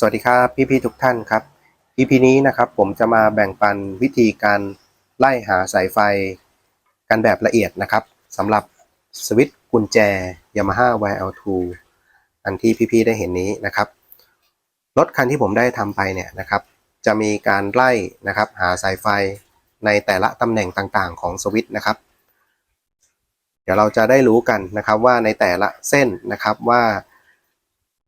สวัสดีครับพี่ๆทุกท่านครับ EP นี้นะครับผมจะมาแบ่งปันวิธีการไล่หาสายไฟกันแบบละเอียดนะครับสำหรับสวิตช์กุญแจ Yamaha YL2 อันที่พี่ๆได้เห็นนี้นะครับรถคันที่ผมได้ทำไปเนี่ยนะครับ จะมีการไล่นะครับหาสายไฟในแต่ละตำแหน่งต่างๆ ของสวิตช์นะครับ เดี๋ยวเราจะได้รู้กันนะครับว่าในแต่ละเส้นนะครับว่า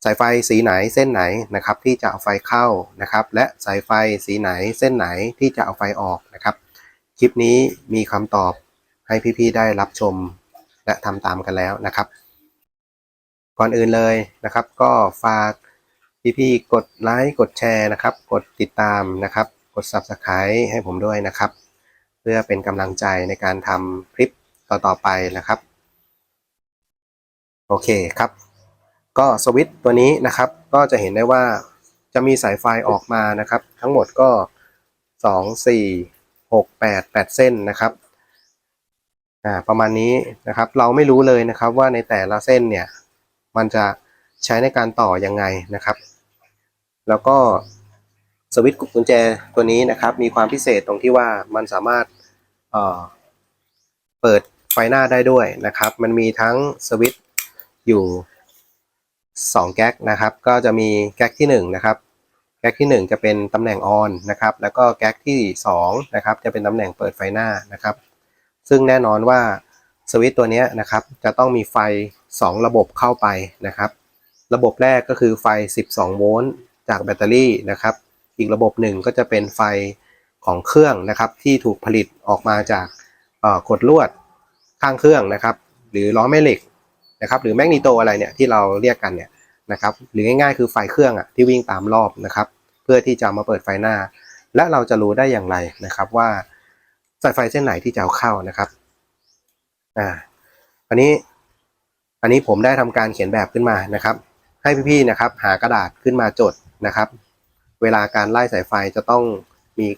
สายไฟสีไหนเส้นไหนนะครับที่จะเอาไฟเข้านะครับ และสายไฟสีไหนเส้นไหนที่จะเอาไฟออกนะครับ คลิปนี้มีคำตอบให้พี่ๆได้รับชม และทำตามกันแล้วนะครับ ก่อนอื่นเลยนะครับ ก็ฝากพี่ๆกดไลค์กดแชร์นะครับ กดติดตามนะครับ กด Subscribe ให้ผมด้วยนะครับ เพื่อเป็นกำลังใจในการทำคลิปต่อๆไปนะครับ โอเคครับ ก็สวิตช์ตัวนี้นะครับ ก็จะเห็นได้ว่าจะมีสายไฟออกมานะครับ ทั้งหมดก็ 2 4 6 8 8 เส้นนะครับอ่าประมาณนี้นะครับ เราไม่รู้เลยนะครับว่าในแต่ละเส้นเนี่ย มันจะใช้ในการต่อยังไงนะครับ แล้วก็สวิตช์กุญแจตัวนี้นะครับ มีความพิเศษตรงที่ว่ามันสามารถเอ่อเปิดไฟหน้าได้ด้วยนะครับ มันมีทั้งสวิตช์อยู่ 2แก๊กนะครับก็จะมีแก๊กที่1นะครับแก๊กที่ 1 จะเป็นตำแหน่งออนนะครับแล้วก็แก๊กที่2นะครับจะเป็นตำแหน่งเปิดไฟหน้านะครับ ซึ่งแน่นอนว่าสวิตตัวนี้นะครับจะต้องมีไฟ 2 ระบบเข้าไปนะครับ ระบบแรกก็คือไฟ 12 โวลต์จากแบตเตอรี่นะครับ อีกระบบหนึ่งก็จะเป็นไฟของเครื่องนะครับที่ถูกผลิตออกมาจากเอ่อกดลวดข้างเครื่องนะครับ หรือล้อแม่เหล็ก นะครับหรือแมกนีโตอะไรเนี่ยที่เราเรียกกันเนี่ยนะครับหรือง่ายๆคือไฟเครื่องอะที่วิ่งตามรอบนะครับเพื่อที่จะมาเปิดไฟหน้า และเราจะรู้ได้อย่างไรนะครับว่าสายไฟเส้นไหนที่จะเอาเข้านะครับอ่าอันนี้อันนี้ผมได้ทำการเขียนแบบขึ้นมานะครับ ให้พี่ๆนะครับหากระดาษขึ้นมาจดนะครับ เวลาการไล่สายไฟจะต้องมี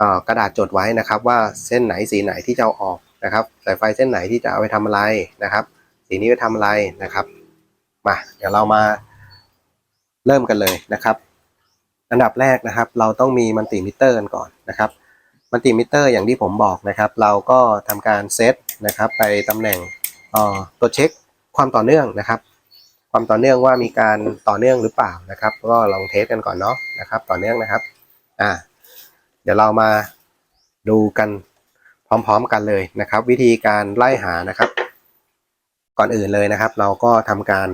อ่อกระดาษจดไว้นะครับ ว่าเส้นไหนสีไหนที่จะเอาออกนะครับ สายไฟเส้นไหนที่จะเอาไปทำอะไรนะครับ สีนี้ไปทำอะไรนะครับมาเดี๋ยวเรามาเริ่มกันเลยนะครับ อันดับแรกนะครับ เราต้องมีมัลติมิเตอร์กันก่อนนะครับมัลติมิเตอร์อย่างที่ผมบอกนะครับ เราก็ทำการเซตนะครับ ไปตำแหน่งออตัวเช็คความต่อเนื่องนะครับ ความต่อเนื่องว่ามีการต่อเนื่องหรือเปล่านะครับ ก็ลองเทสกันก่อนเนาะนะครับ ต่อเนื่องนะครับอ่าเดี๋ยวเรามาดูกันพร้อมๆกันเลยนะครับ วิธีการไล่หานะครับ ก่อนอื่นเลยนะครับ เราก็ทำการ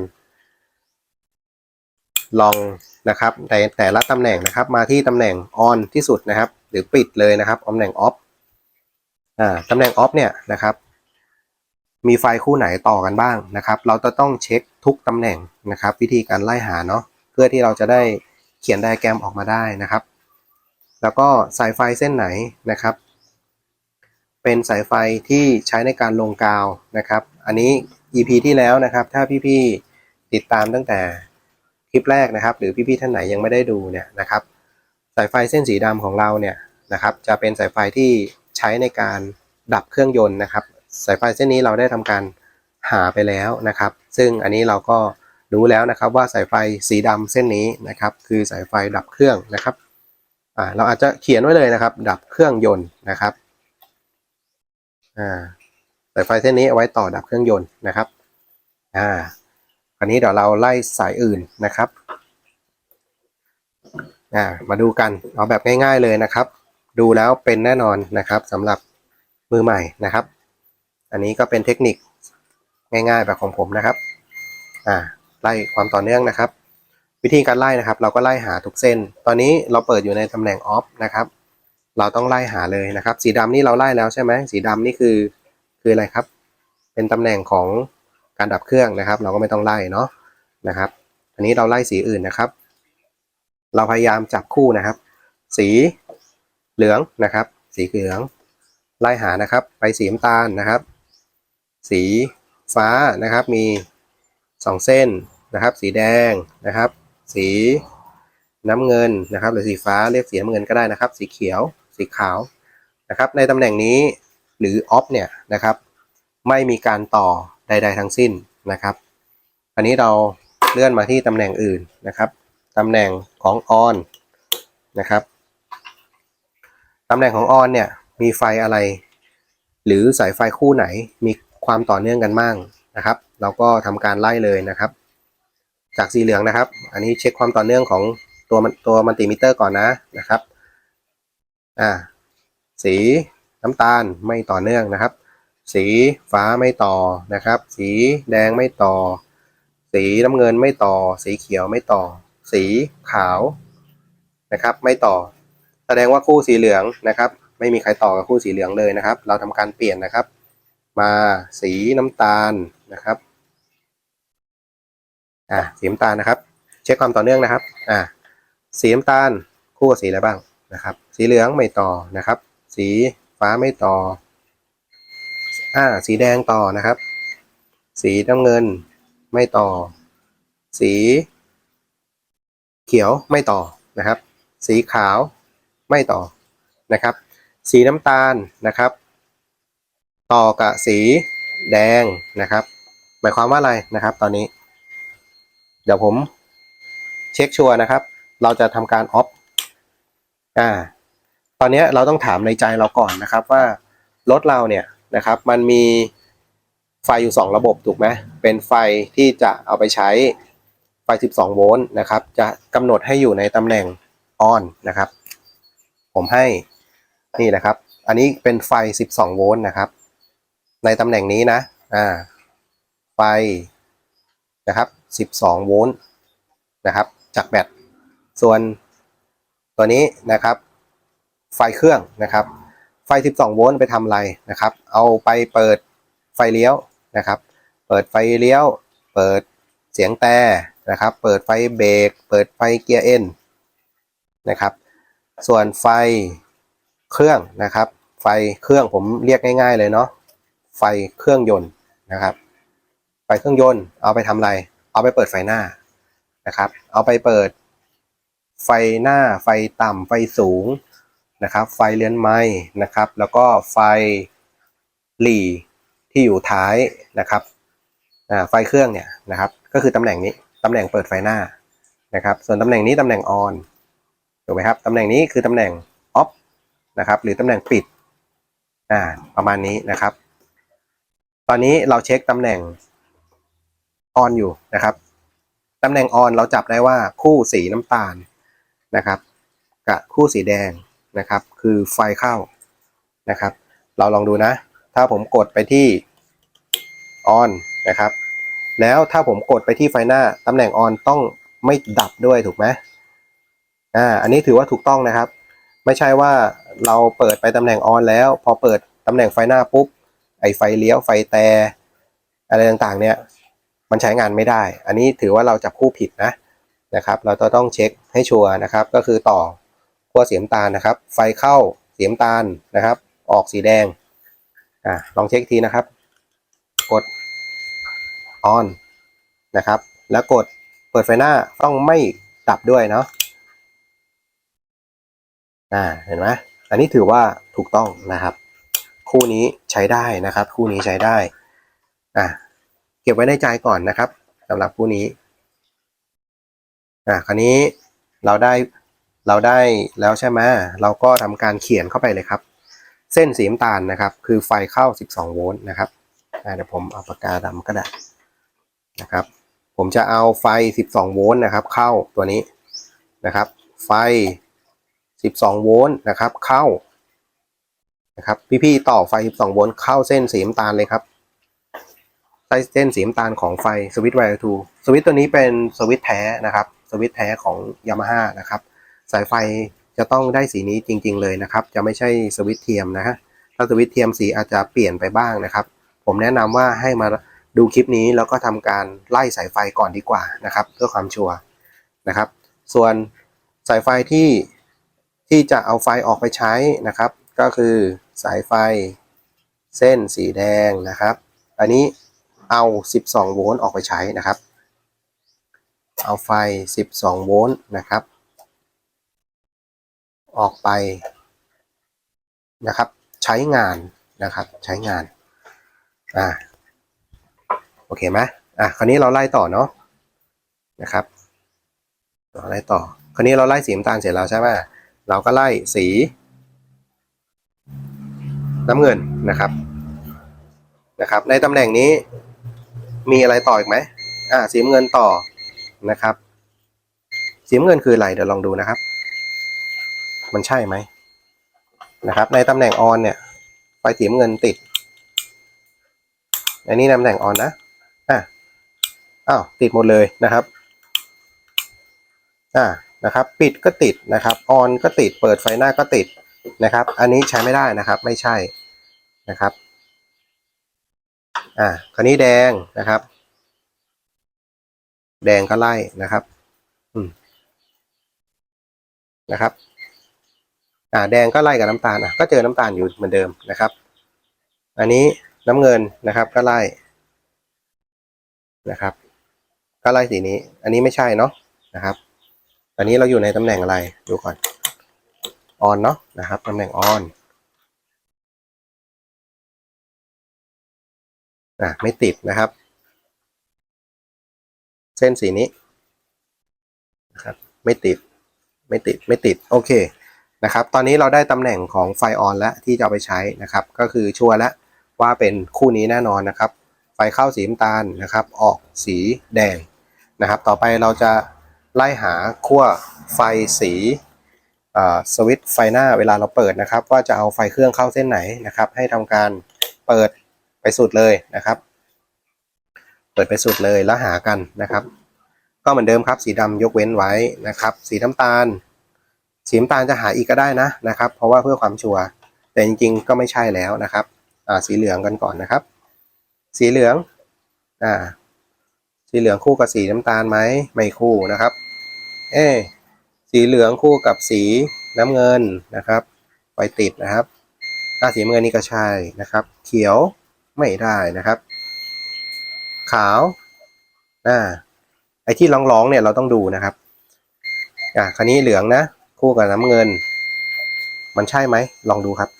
ลองนะครับในแต่ละตำแหน่งนะครับ มาที่ตำแหน่ง on ที่สุดนะครับ หรือปิดเลยนะครับตำแหน่ง off อ่าตำแหน่ง off เนี่ยนะครับ มีไฟคู่ไหนต่อกันบ้างนะครับ เราจะต้องเช็คทุกตำแหน่งนะครับ วิธีการไล่หาเนาะเพื่อที่เราจะได้เขียนไดแกรมออกมาได้นะครับ แล้วก็สายไฟเส้นไหนนะครับ เป็นสายไฟที่ใช้ในการลงกาวนะครับ อันนี้ EP ที่แล้วนะครับ ถ้าพี่ๆติดตามตั้งแต่คลิปแรกนะครับ หรือพี่ๆท่านไหนยังไม่ได้ดูเนี่ยนะครับ สายไฟเส้นสีดำของเราเนี่ยนะครับ จะเป็นสายไฟที่ใช้ในการดับเครื่องยนต์นะครับ สายไฟเส้นนี้เราได้ทำการหาไปแล้วนะครับ ซึ่งอันนี้เราก็รู้แล้วนะครับว่าสายไฟสีดำเส้นนี้นะครับ คือสายไฟดับเครื่องนะครับเราอาจจะเขียนไว้เลยนะครับ ดับเครื่องยนต์นะครับอ่า สายไฟเส้นนี้เอาไว้ต่อดับเครื่องยนต์นะครับอ่าอันนี้เดี๋ยวเราไล่สายอื่นนะครับอ่ามาดูกันเอาแบบง่าย ๆเลยนะครับ ดูแล้วเป็นแน่นอนนะครับสำหรับมือใหม่นะครับ อันนี้ก็เป็นเทคนิคง่ายๆแบบของผมนะครับอ่าไล่ความต่อเนื่องนะครับ วิธีการไล่นะครับ เราก็ไล่หาทุกเส้น ตอนนี้เราเปิดอยู่ในตำแหน่งออฟนะครับ เราต้องไล่หาเลยนะครับ สีดำนี่เราไล่แล้วใช่ไหมสีดำนี่คือ คืออะไรครับ เป็นตำแหน่งของการดับเครื่องนะครับ เราก็ไม่ต้องไล่เนาะนะครับ อันนี้เราไล่สีอื่นนะครับ เราพยายามจับคู่นะครับ สีเหลืองนะครับ สีเหลือง ไล่หานะครับ ไปสีน้ำตาลนะครับ สีฟ้านะครับมี 2 เส้นนะครับ สีแดงนะครับ สีน้ำเงินนะครับ หรือสีฟ้าเรียกสีน้ำเงินก็ได้นะครับ สีเขียว สีขาวนะครับ ในตำแหน่งนี้ หรือออฟเนี่ยนะครับ ไม่มีการต่อใด ๆ ทั้งสิ้นนะครับ อันนี้เราเลื่อนมาที่ตำแหน่งอื่นนะครับตำแหน่งของ on นนะครับตำแหน่งของ on เนี่ยมีไฟอะไร หรือสายไฟคู่ไหนมีความต่อเนื่องกันบ้างนะครับ เราก็ทำการไล่เลยนะครับ จากสีเหลืองนะครับ อันนี้เช็คความต่อเนื่องของตัวมันตัวมัลติมิเตอร์ก่อนนะนะครับอ่าสี น้ำตาลไม่ต่อเนื่องนะครับ สีฟ้าไม่ต่อนะครับ สีแดงไม่ต่อ สีน้ำเงินไม่ต่อ สีเขียวไม่ต่อ สีขาวนะครับ ไม่ต่อ แสดงว่าคู่สีเหลืองนะครับ ไม่มีใครต่อกับคู่สีเหลืองเลยนะครับ เราทำการเปลี่ยนนะครับ มาสีน้ำตาลนะครับอ่าสีน้ำตาลนะครับ เช็คความต่อเนื่องนะครับอ่าสีน้ำตาลคู่กับสีอะไรบ้างนะครับ สีเหลืองไม่ต่อนะครับ สี ฟ้าไม่ต่อ อ่า สีแดงต่อนะครับ สีน้ำเงินไม่ต่อ สีเขียวไม่ต่อนะครับ สีขาวไม่ต่อนะครับ สีน้ำตาลนะครับ ต่อกับสีแดงนะครับ หมายความว่าอะไรนะครับ ตอนนี้ เดี๋ยวผมเช็คชัวร์นะครับ เราจะทำการออฟอ่า ตอนนี้เราต้องถามในใจเราก่อนนะครับว่ารถเราเนี่ยนะครับ มันมีไฟอยู่ 2 ระบบถูกไหมเป็นไฟที่จะเอาไปใช้ไฟ 12 โวลต์นะครับ จะกำหนดให้อยู่ในตำแหน่ง on นะครับ ผมให้นี่นะครับ อันนี้เป็นไฟ 12 โวลต์นะครับ ในตำแหน่งนี้นะอ่าไฟนะครับ 12 โวลต์นะครับ จากแบตส่วนตัวนี้นะครับ ไฟเครื่องนะครับ ไฟ 12 โวลต์ไปทำอะไรนะครับ เอาไปเปิดไฟเลี้ยวนะครับ เปิดไฟเลี้ยว เปิดเสียงแต่นะครับ เปิดไฟเบรก เปิดไฟเกียร์เอ็นนะครับ ส่วนไฟเครื่องนะครับ ไฟเครื่องผมเรียกง่าย ๆ เลยเนาะ ไฟเครื่องยนต์นะครับ ไฟเครื่องยนต์เอาไปทำอะไร เอาไปเปิดไฟหน้านะครับ เอาไปเปิดไฟหน้า ไฟต่ำไฟสูง นะครับ ไฟเลี้ยนไม้นะครับ แล้วก็ไฟหลีที่อยู่ท้ายนะครับไฟเครื่องเนี่ยนะครับก็คือตำแหน่งนี้ตำแหน่งเปิดไฟหน้านะครับ ส่วนตำแหน่งนี้ตำแหน่ง on ถูกไหมครับตำแหน่งนี้คือตำแหน่ง off นะครับ หรือตำแหน่งปิดอ่าประมาณนี้นะครับ ตอนนี้เราเช็คตำแหน่ง on อยู่นะครับตำแหน่ง on เราจับได้ว่าคู่สีน้ำตาลนะครับ กับคู่สีแดง นะครับ คือไฟเข้านะครับ เราลองดูนะ ถ้าผมกดไปที่ on นนะครับ แล้วถ้าผมกดไปที่ไฟหน้าตำแหน่ง on ต้องไม่ดับด้วยถูกไหมอ่าอันนี้ถือว่าถูกต้องนะครับ ไม่ใช่ว่าเราเปิดไปตำแหน่ง on แล้ว พอเปิดตำแหน่งไฟหน้าปุ๊บไอไฟเลี้ยวไฟแต่อะไรต่างๆ เนี่ย มันใช้งานไม่ได้ อันนี้ถือว่าเราจับคู่ผิดนะนะครับ เราจะต้องเช็คให้ชัวร์นะครับ ก็คือต่อ ขั้วสีน้ำตาลนะครับ ไฟเข้าสีน้ำตาลนะครับ ออกสีแดงอ่าลองเช็คทีนะครับ กด on นนะครับ แล้วกดเปิดไฟหน้าต้องไม่ดับด้วยเนาะอ่าเห็นไหมอันนี้ถือว่าถูกต้องนะครับ คู่นี้ใช้ได้นะครับ คู่นี้ใช้ได้อ่าเก็บไว้ในใจก่อนนะครับสำหรับผู้นี้อะคราวนี้เราได้ เราได้แล้วใช่ไหมเราก็ทำการเขียนเข้าไปเลยครับ เส้นสีน้ำตาลนะครับ คือไฟเข้า 12 โวลต์นะครับเดี๋ยวผมเอาปากกาดำก็ได้นะครับ ผมจะเอาไฟ 12 โวลต์นะครับ เข้าตัวนี้นะครับ ไฟ 12 โวลต์นะครับ เข้านะครับ พี่ๆต่อไฟ 12 โวลต์เข้าเส้นสีน้ำตาลเลยครับใต้เส้นสีน้ำตาลของไฟสวิตช์ไวร์ทูสวิตช์ตัวนี้เป็นสวิตช์แท้นะครับสวิตช์แท้ของยามาฮ่านะครับ สายไฟจะต้องได้สีนี้จริง ๆ เลยนะครับ จะไม่ใช่สวิตช์เทียมนะฮะถ้าสวิตช์เทียมสีอาจจะเปลี่ยนไปบ้างนะครับ ผมแนะนำว่าให้มาดูคลิปนี้แล้วก็ทำการไล่สายไฟก่อนดีกว่านะครับ เพื่อความชัวร์นะครับ ส่วนสายไฟที่ที่จะเอาไฟออกไปใช้นะครับ ก็คือสายไฟเส้นสีแดงนะครับ อันนี้เอา 12 โวลต์ออกไปใช้นะครับ เอาไฟ 12 โวลต์นะครับ ออกไปนะครับ ใช้งานนะครับ ใช้งานอ่าโอเคไหมอะคราวนี้เราไล่ต่อเนาะนะครับต่ออะไรต่อ คราวนี้เราไล่สีน้ำตาลเสร็จแล้วใช่ไหมเราก็ไล่สี น้ำเงินนะครับนะครับ ในตำแหน่งนี้มีอะไรต่ออีกไหมอ่าสีเงินต่อนะครับ สีเงินคืออะไรเดี๋ยวลองดูนะครับ มันใช่ไหมนะครับ ในตำแหน่งออนเนี่ยไฟสีเงินติด อันนี้ตำแหน่งออนนะอะอ้าวติดหมดเลยนะครับอ่านะครับ ปิดก็ติดนะครับออนก็ติดเปิดไฟหน้าก็ติดนะครับ อันนี้ใช้ไม่ได้นะครับ ไม่ใช่นะครับอ่าคราวนี้แดงนะครับ แดงก็ไล่นะครับ อืมนะครับ อ่าแดงก็ไล่กับน้ำตาลอะก็เจอน้ำตาลอยู่เหมือนเดิมนะครับ อันนี้น้ำเงินนะครับก็ไล่นะครับ ก็ไล่สีนี้ อันนี้ไม่ใช่เนาะนะครับ อันนี้เราอยู่ในตำแหน่งอะไรดูก่อนออนเนาะนะครับตำแหน่งออนอะไม่ติดนะครับ เส้นสีนี้นะครับ ไม่ติด ไม่ติดไม่ติด โอเค นะครับ ตอนนี้เราได้ตำแหน่งของไฟออนแล้วที่จะเอาไปใช้นะครับ ก็คือชัวร์แล้วว่าเป็นคู่นี้แน่นอนนะครับ ไฟเข้าสีน้ำตาลนะครับ ออกสีแดงนะครับ ต่อไปเราจะไล่หาขั้วไฟสีสวิตช์ไฟหน้าเวลาเราเปิดนะครับ ว่าจะเอาไฟเครื่องเข้าเส้นไหนนะครับ ให้ทำการเปิดไปสุดเลยนะครับ เปิดไปสุดเลยแล้วหากันนะครับ ก็เหมือนเดิมครับ สีดำยกเว้นไว้นะครับ สีน้ำตาล สีน้ำตาลจะหาอีกก็ได้นะนะครับ เพราะว่าเพื่อความชัวร์แต่จริงๆ ก็ไม่ใช่แล้วนะครับอ่าสีเหลืองกันก่อนนะครับ สีเหลืองอ่าสีเหลืองคู่กับสีน้ำตาลไหมไม่คู่นะครับ เอสีเหลืองคู่กับสีน้ำเงินนะครับไฟติดนะครับถ้าสีเงินนี่ก็ใช่นะครับ เขียวไม่ได้นะครับ ขาวอ่าไอ้ที่ร้องๆเนี่ยเราต้องดูนะครับอ่าคันนี้เหลืองนะ คู่กับน้ำเงิน มันใช่ไหม ลองดูครับ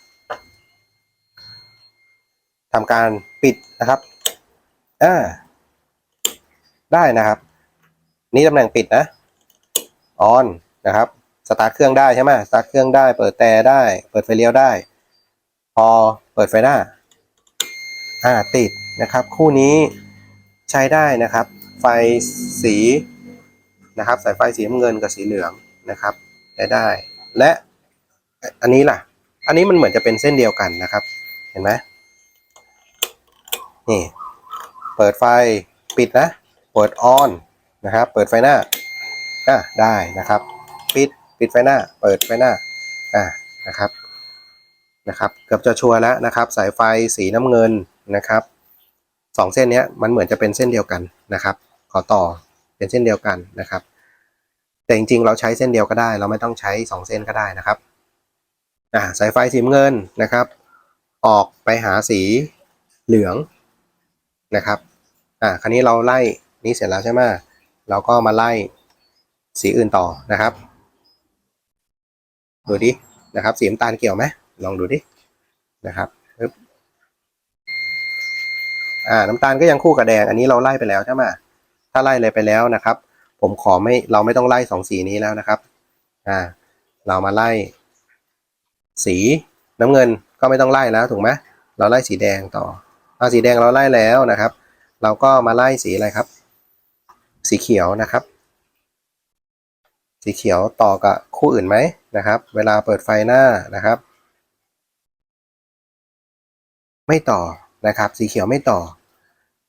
ทำการปิดนะครับอ่าได้นะครับ นี่ตำแหน่งปิดนะออนนะครับสตาร์ทเครื่องได้ใช่ไหมสตาร์ทเครื่องได้ เปิดแต่ได้ เปิดไฟเลี้ยวได้ พอเปิดไฟหน้า อ่าติดนะครับ คู่นี้ใช้ได้นะครับ ไฟสีนะครับ สายไฟสีน้ำเงินกับสีเหลืองนะครับ ใช้ได้ และอันนี้ล่ะ อันนี้มันเหมือนจะเป็นเส้นเดียวกันนะครับ เห็นไหมนี่เปิดไฟปิดนะ เปิดออนนะครับ เปิดไฟหน้าอะได้นะครับ ปิดปิดไฟหน้า เปิดไฟหน้าอะนะครับนะครับเกือบจะชัวร์แล้วนะครับ สายไฟสีน้ำเงินนะครับสองเส้นนี้มันเหมือนจะเป็นเส้นเดียวกันนะครับ ขอต่อเป็นเส้นเดียวกันนะครับ แต่จริงๆ เราใช้เส้นเดียวก็ได้ เราไม่ต้องใช้สองเส้นก็ได้นะครับอ่าสายไฟสีเงินนะครับ ออกไปหาสีเหลืองนะครับอ่าคราวนี้เราไล่นี้เสร็จแล้วใช่ไหมเราก็มาไล่สีอื่นต่อนะครับดูดินะครับ สีน้ำตาลเกี่ยวไหมลองดูดินะครับปึ๊บอ่าน้ำตาลก็ยังคู่กับแดงอันนี้เราไล่ไปแล้วใช่ไหมถ้าไล่เลยไปแล้วนะครับ ผมขอไม่เราไม่ต้องไล่สองสีนี้แล้วนะครับอ่าเรามาไล่ สีน้ำเงินก็ไม่ต้องไล่แล้วถูกไหมเราไล่สีแดงต่อเอาสีแดงเราไล่แล้วนะครับ เราก็มาไล่สีอะไรครับ สีเขียวนะครับ สีเขียวต่อกับคู่อื่นไหมนะครับ เวลาเปิดไฟหน้านะครับ ไม่ต่อนะครับ สีเขียวไม่ต่อ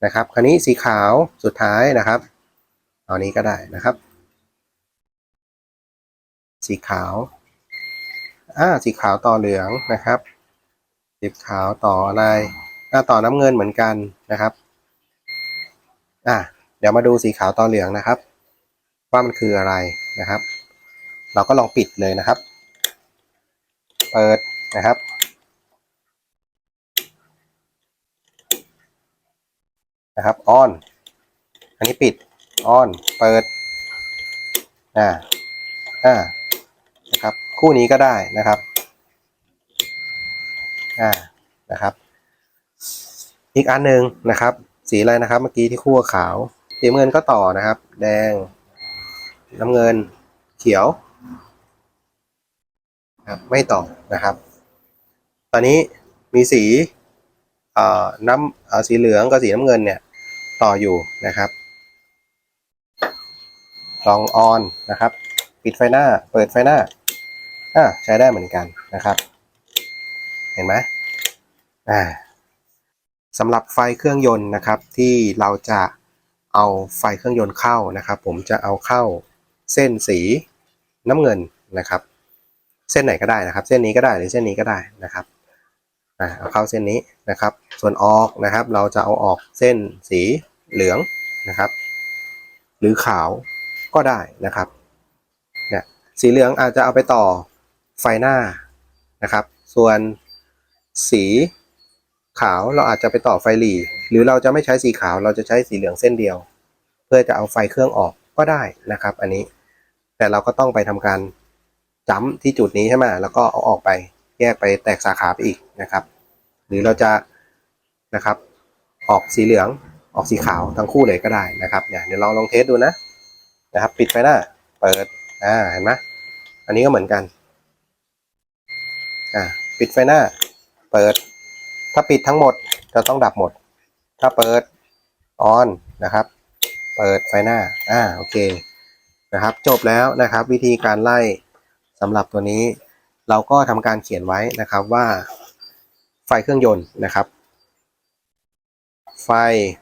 นะครับ คราวนี้สีขาวสุดท้ายนะครับ เอานี้ก็ได้นะครับ สีขาว อ่า สีขาวต่อเหลืองนะครับ สีขาวต่ออะไรอ่าต่อน้ำเงินเหมือนกันนะครับ อ่าเดี๋ยวมาดูสีขาวต่อเหลืองนะครับ ว่ามันคืออะไรนะครับ เราก็ลองปิดเลยนะครับ เปิดนะครับนะครับออน อันนี้ปิด ออน เปิดอ่าอ่านะครับ คู่นี้ก็ได้นะครับอ่านะครับ อีกอันหนึ่งนะครับ สีอะไรนะครับ เมื่อกี้ที่คู่ขาวสีเงินก็ต่อนะครับ แดง น้ำเงิน เขียวครับไม่ต่อนะครับ ตอนนี้มีสีเอ่อน้ำเออสีเหลืองกับสีน้ำเงินเนี่ยต่ออยู่นะครับ ลองออนนะครับ ปิดไฟหน้า เปิดไฟหน้าอ่าใช้ได้เหมือนกันนะครับ เห็นไหมอ่าสำหรับไฟเครื่องยนต์นะครับ ที่เราจะเอาไฟเครื่องยนต์เข้านะครับ ผมจะเอาเข้าเส้นสีน้ำเงินนะครับ เส้นไหนก็ได้นะครับ เส้นนี้ก็ได้หรือเส้นนี้ก็ได้นะครับอ่าเอาเข้าเส้นนี้นะครับ ส่วนออกนะครับ เราจะเอาออกเส้นสีเหลืองนะครับ หรือขาว ก็ได้นะครับเนี่ยสีเหลืองอาจจะเอาไปต่อไฟหน้านะครับ ส่วนสีขาวเราอาจจะไปต่อไฟหลีหรือเราจะไม่ใช้สีขาวเราจะใช้สีเหลืองเส้นเดียว เพื่อจะเอาไฟเครื่องออกก็ได้นะครับ อันนี้แต่เราก็ต้องไปทำการจัมป์ที่จุดนี้ใช่ไหมแล้วก็เอาออกไปแยกไปแตกสาขาไปอีกนะครับ หรือเราจะนะครับออกสีเหลืองออกสีขาวทั้งคู่เลยก็ได้นะครับเนี่ยเดี๋ยวลองลองเทสดูนะ นะครับ ปิดไฟหน้า เปิด อ่า เห็นไหมอันนี้ก็เหมือนกัน อ่า ปิดไฟหน้า เปิด ถ้าปิดทั้งหมดจะต้องดับหมด ถ้าเปิด ออน นะครับ เปิดไฟหน้า อ่า โอเค นะครับ จบแล้วนะครับ วิธีการไล่สำหรับตัวนี้ เราก็ทำการเขียนไว้นะครับว่า ไฟเครื่องยนต์นะครับ ไฟ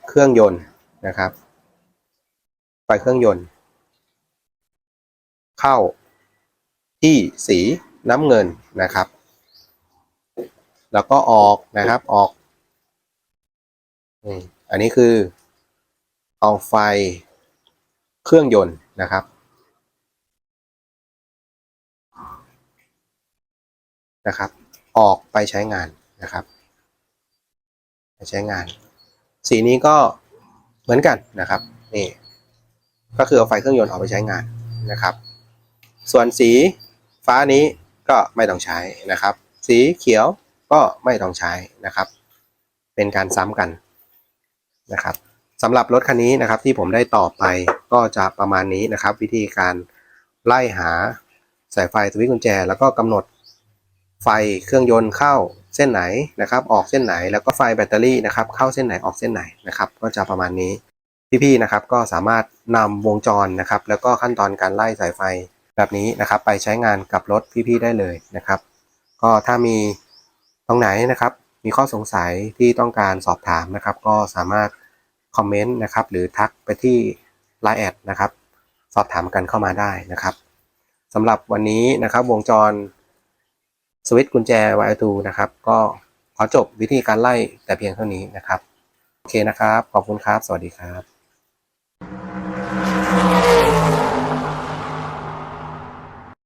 เครื่องยนต์นะครับ ไฟเครื่องยนต์ เข้าที่สีน้ำเงินนะครับ แล้วก็ออกนะครับออกอันนี้คือเอาไฟเครื่องยนต์นะครับนะครับ ออกไปใช้งานนะครับ ไปใช้งาน สีนี้ก็เหมือนกันนะครับนี่ก็คือเอาไฟเครื่องยนต์ออกไปใช้งานนะครับ ส่วนสีฟ้านี้ก็ไม่ต้องใช้นะครับ สีเขียวก็ไม่ต้องใช้นะครับ เป็นการซ้ำกันนะครับสำหรับรถคันนี้นะครับที่ผมได้ต่อไปก็จะประมาณนี้นะครับ วิธีการไล่หาสายไฟสวิตช์กุญแจ แล้วก็กำหนดไฟเครื่องยนต์เข้าเส้นไหนนะครับ ออกเส้นไหนแล้วก็ไฟแบตเตอรี่นะครับ เข้าเส้นไหนออกเส้นไหนนะครับ ก็จะประมาณนี้พี่ๆนะครับก็สามารถนำวงจรนะครับ แล้วก็ขั้นตอนการไล่สายไฟ แบบนี้นะครับไปใช้งานกับรถพี่ๆได้เลยนะครับ ก็ถ้ามีตรงไหนนะครับ มีข้อสงสัยที่ต้องการสอบถามนะครับ ก็สามารถคอมเมนต์นะครับ หรือทักไปที่ Line แอดนะครับ สอบถามกันเข้ามาได้นะครับสำหรับวันนี้นะครับวงจรสวิตช์กุญแจ Y2 นะครับ ก็ขอจบวิธีการไล่แต่เพียงเท่านี้นะครับ โอเคนะครับ ขอบคุณครับ สวัสดีครับ